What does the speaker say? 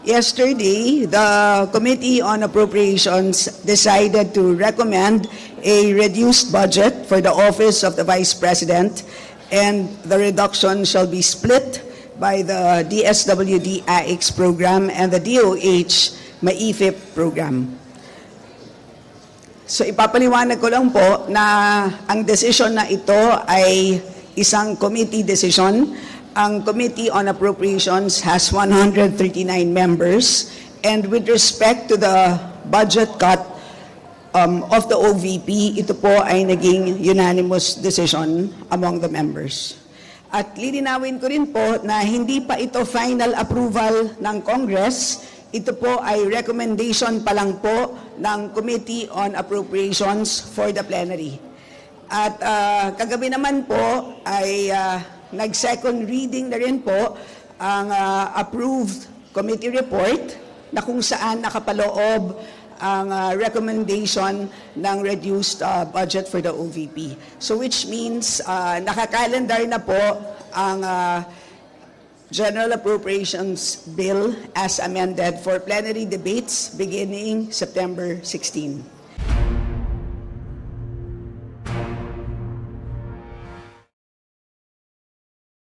Yesterday, the Committee on Appropriations decided to recommend a reduced budget for the Office of the Vice President, and the reduction shall be split by the DSWD AX program and the DOH MAIFIP program. So ipapaliwanag ko lang po na ang decision na ito ay isang committee decision. Ang Committee on Appropriations has 139 members and with respect to the budget cut um, of the OVP, ito po ay naging unanimous decision among the members. At lilinawin ko rin po na hindi pa ito final approval ng Congress, ito po ay recommendation pa lang po ng Committee on Appropriations for the plenary. At ah, kagabi naman po ay ah, nag-second reading na rin po ang ah, approved committee report na kung saan nakapaloob ang ah, recommendation ng reduced ah, budget for the OVP. So which means ah, nakakalendar na po ang ah, General Appropriations Bill as amended for plenary debates beginning September 16.